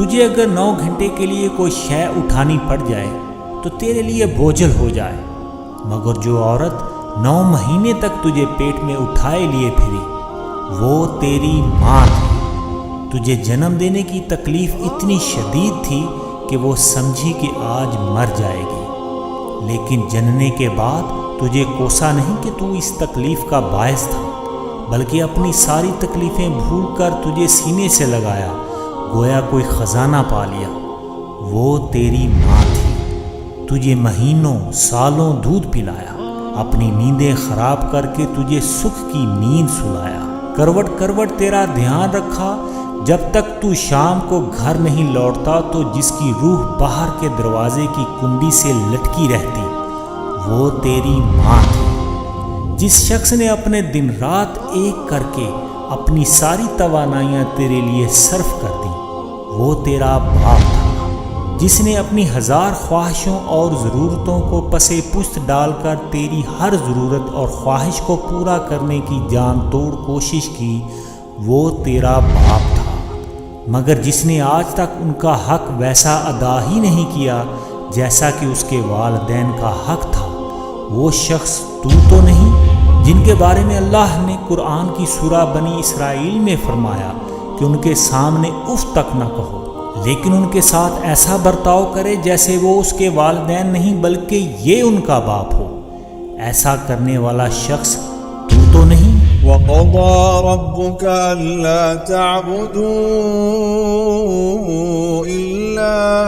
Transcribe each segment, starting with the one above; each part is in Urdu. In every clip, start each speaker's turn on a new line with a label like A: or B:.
A: تجھے اگر نو گھنٹے کے لیے کوئی شے اٹھانی پڑ جائے، تو تیرے لیے بوجھل ہو جائے۔ مگر جو عورت نو مہینے تک تجھے پیٹ میں اٹھائے لیے پھری وہ تیری ماں تھی۔ تجھے جنم دینے کی تکلیف اتنی شدید تھی کہ وہ سمجھی کہ آج مر جائے گی۔ لیکن جننے کے بعد تجھے کوسا نہیں کہ تو اس تکلیف کا باعث تھا، بلکہ اپنی ساری تکلیفیں بھول کر تجھے سینے سے لگایا۔ گویا کوئی خزانہ پا لیا۔ وہ تیری ماں تھی۔ تجھے مہینوں، سالوں دودھ پلایا۔ اپنی نیندیں خراب کر کے تجھے سکھ کی نیند سلایا۔ کروٹ کروٹ تیرا دھیان رکھا۔ جب تک تو شام کو گھر نہیں لوٹتا، تو جس کی روح باہر کے دروازے کی کنڈی سے لٹکی رہتی، وہ تیری ماں تھی۔ جس شخص نے اپنے دن رات ایک کر کے اپنی ساری توانائیاں تیرے لیے صرف کر دی وہ تیرا باپ تھا، جس نے اپنی ہزار خواہشوں اور ضرورتوں کو پسے پشت ڈال کر تیری ہر ضرورت اور خواہش کو پورا کرنے کی جان توڑ کوشش کی، وہ تیرا باپ تھا۔ مگر جس نے آج تک ان کا حق ویسا ادا ہی نہیں کیا جیسا کہ اس کے والدین کا حق تھا۔ وہ شخص تو تو نہیں، جن کے بارے میں اللہ نے قرآن کی سورہ بنی اسرائیل میں فرمایا۔ کہ ان کے سامنے اف تک نہ کہو۔ لیکن ان کے ساتھ ایسا برتاؤ کرے جیسے وہ اس کے والدین نہیں بلکہ یہ ان کا باپ ہو۔ ایسا کرنے والا شخص تو تو نہیں۔
B: وقضى ربك ألا تعبدوا إلا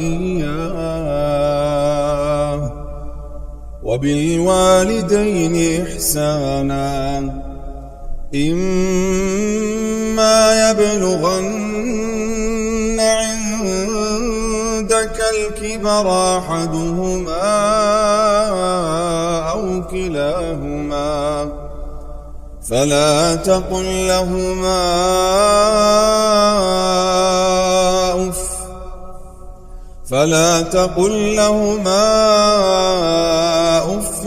B: إياه وبالوالدين إحسانا۔ إما يبلغن عندك الكبر أحدهما أو كلاهما فلا تقل لهما أف فلا تقل لهما أف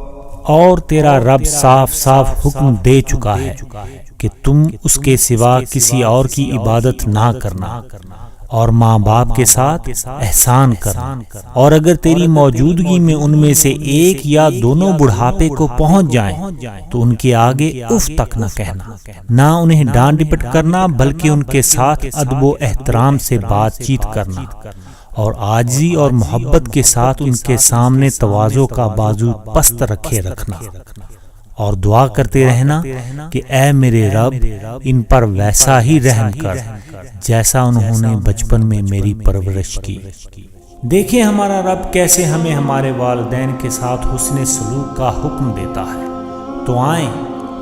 A: اور تیرا رب صاف صاف حکم دے چکا ہے کہ تم اس کے سوا کسی اور کی عبادت نہ کرنا اور ماں باپ کے ساتھ احسان کرنا اور اگر تیری موجودگی میں ان میں سے ایک یا دونوں بڑھاپے کو پہنچ جائیں تو ان کے آگے اف تک نہ کہنا، نہ انہیں ڈانٹ ڈپٹ کرنا، بلکہ ان کے ساتھ ادب و احترام سے بات چیت کرنا۔ اور آجزی اور محبت کے ساتھ ان کے سامنے توازو کا بازو پست رکھے رکھنا۔ اور دعا کرتے رہنا کہ اے میرے رب ان پر ویسا ہی رحم کر جیسا انہوں نے بچپن میں میری پرورش کی۔ دیکھیں ہمارا رب کیسے ہمیں ہمارے والدین کے ساتھ حسن سلوک کا حکم دیتا ہے۔ تو آئیں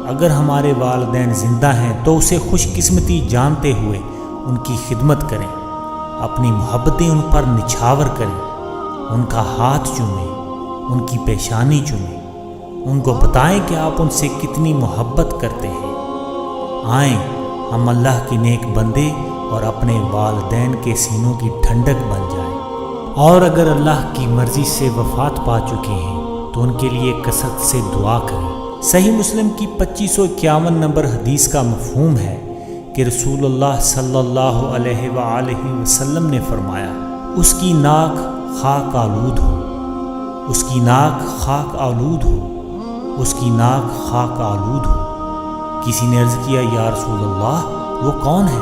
A: اگر ہمارے والدین زندہ ہیں تو اسے خوش قسمتی جانتے ہوئے ان کی خدمت کریں۔ اپنی محبتیں ان پر نچھاور کریں۔ ان کا ہاتھ چومیں، ان کی پیشانی چومیں۔ ان کو بتائیں کہ آپ ان سے کتنی محبت کرتے ہیں۔ آئیں، ہم اللہ کے نیک بندے اور اپنے والدین کے سینوں کی ٹھنڈک بن جائیں۔ اور اگر اللہ کی مرضی سے وفات پا چکے ہیں، تو ان کے لیے کثرت سے دعا کریں۔ صحیح مسلم کی پچیس سو اکیاون نمبر حدیث کا مفہوم ہے کہ رسول اللہ صلی اللہ علیہ وآلہ وسلم نے فرمایا، اس کی ناک خاک آلود ہو، اس کی ناک خاک آلود ہو، اس کی ناک خاک آلود ہو۔ کسی نے عرض کیا، یا رسول اللہ، وہ کون ہے؟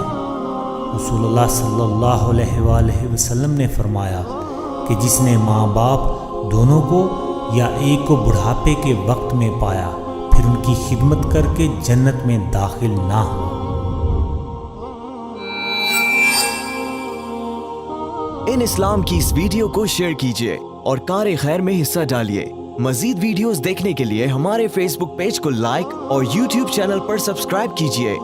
A: رسول اللہ صلی اللہ علیہ وآلہ وسلم نے فرمایا کہ جس نے ماں باپ دونوں کو یا ایک کو بڑھاپے کے وقت میں پایا، پھر ان کی خدمت کر کے جنت میں داخل نہ ہو
C: ان اسلام کی اس ویڈیو کو شیئر کیجیے اور کار خیر میں حصہ ڈالیے۔ مزید ویڈیوز دیکھنے کے لیے ہمارے فیس بک پیج کو لائک اور یوٹیوب چینل پر سبسکرائب کیجیے